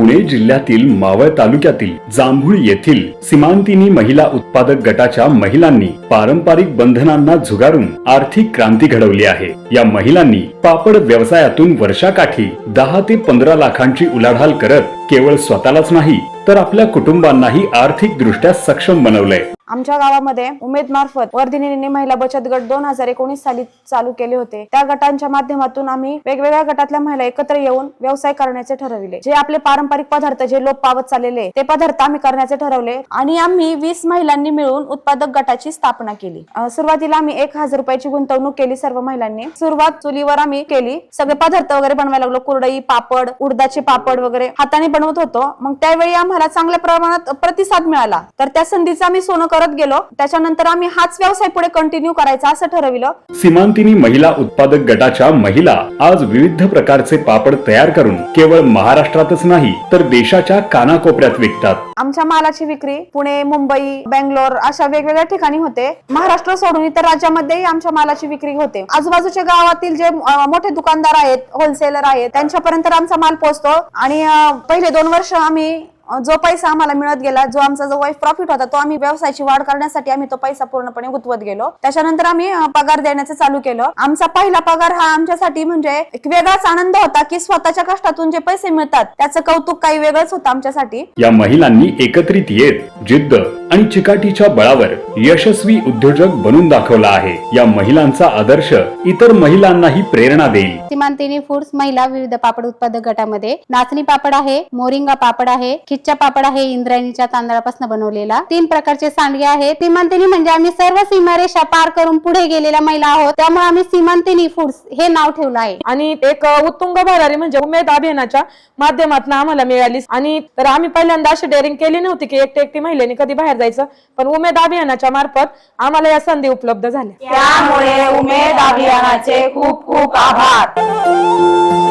पुणे जिल्ह्यातील मावळ तालुक्यातील जांभूळ येथील सीमांतिनी महिला उत्पादक गटाच्या महिलांनी पारंपरिक बंधनांना झुगारून आर्थिक क्रांती घडवली आहे. या महिलांनी पापड व्यवसायातून वर्षाकाठी दहा ते पंधरा लाखांची उलाढाल करत केवळ स्वतःलाच नाही तर आपल्या कुटुंबांनाही आर्थिक दृष्ट्या सक्षम बनवलंय. आमच्या गावामध्ये उमेद मार्फत वर्धिनी महिला बचत गट दोन हजार एकोणीस साली चालू केले होते. त्या गटांच्या माध्यमातून आम्ही वेगवेगळ्या गटातल्या महिला एकत्र येऊन व्यवसाय करण्याचे ठरविले. जे आपले पारंपरिक पदार्थ जे लोप पावत चाललेले ते पदार्थ आम्ही करण्याचे ठरवले आणि आम्ही वीस महिलांनी मिळून उत्पादक गटाची स्थापना केली. सुरुवातीला आम्ही एक हजार रुपयाची गुंतवणूक केली सर्व महिलांनी. सुरुवात चुलीवर आम्ही केली. सगळे पदार्थ वगैरे बनवायला लागलो. कुरडई पापड उडदाचे पापड वगैरे हाताने बनवत होतो. मग त्यावेळी आम्हाला चांगल्या प्रमाणात प्रतिसाद मिळाला. तर त्या संधीचा आम्ही सोनं करत गेलो. त्याच्यानंतर आम्ही हाच व्यवसाय पुढे कंटिन्यू करायचा असं ठरविलं. सीमांतिनी महिला उत्पादक गटाच्या महिला आज विविध प्रकारचे पापड तयार करून केवळ महाराष्ट्रातच नाही तर देशाच्या कानाकोपऱ्यात विकतात. आमच्या मालाची विक्री पुणे मुंबई बेंगलोर अशा वेगवेगळ्या ठिकाणी होते. महाराष्ट्र सोडून इतर राज्यामध्येही आमच्या मालाची विक्री होते. आजूबाजूच्या गावातील जे मोठे दुकानदार आहेत होलसेलर आहेत त्यांच्यापर्यंत आमचा माल पोहोचतो. आणि पहिले दोन वर्ष आम्ही जो पैसा आम्हाला मिळत गेला जो आमचा जो वाईफ प्रॉफिट होता तो आम्ही व्यवसायाची वाढ करण्यासाठी आम्ही तो पैसा पूर्णपणे गुंतवत गेलो. त्याच्यानंतर आम्ही पगार देण्याचं चालू केलं. आमचा पहिला पगार हा आमच्यासाठी म्हणजे एक वेगळाच आनंद होता की स्वतःच्या कष्टातून जे पैसे मिळतात त्याचं कौतुक काही वेगळंच होतं आमच्यासाठी. या महिलांनी एकत्रित येत जिद्द आणि चिकाटीच्या बळावर यशस्वी उद्योजक बनून दाखवला आहे. या महिलांचा आदर्श इतर महिलांनाही प्रेरणा देईल. सीमांतिनी फूड्स महिला विविध पापड उत्पादक गटामध्ये नाचणी पापड आहे मोरिंगा पापड आहे खिच्चा पापड आहे इंद्रायणीच्या तांदळापासून बनवलेला. तीन प्रकारचे सांडगे आहेत. सीमांतिनी म्हणजे आम्ही सर्व सीमारेषा पार करून पुढे गेलेल्या महिला आहोत. त्यामुळे आम्ही सीमांतिनी फूड्स हे नाव ठेवलं आहे. आणि एक उत्तुंग भरारी म्हणजे उमेद अभियानाच्या माध्यमातून आम्हाला मिळाली. आणि तर आम्ही पहिल्यांदा अशी डेअरिंग केली नव्हती की एकटी एकटी महिलेने कधी बाहेर जायचं. पण उमेद अभियानाच्या मार्फत आम्हाला या संधी उपलब्ध झाल्या. त्यामुळे उमेद अभियानाचे खूप खूप आभार.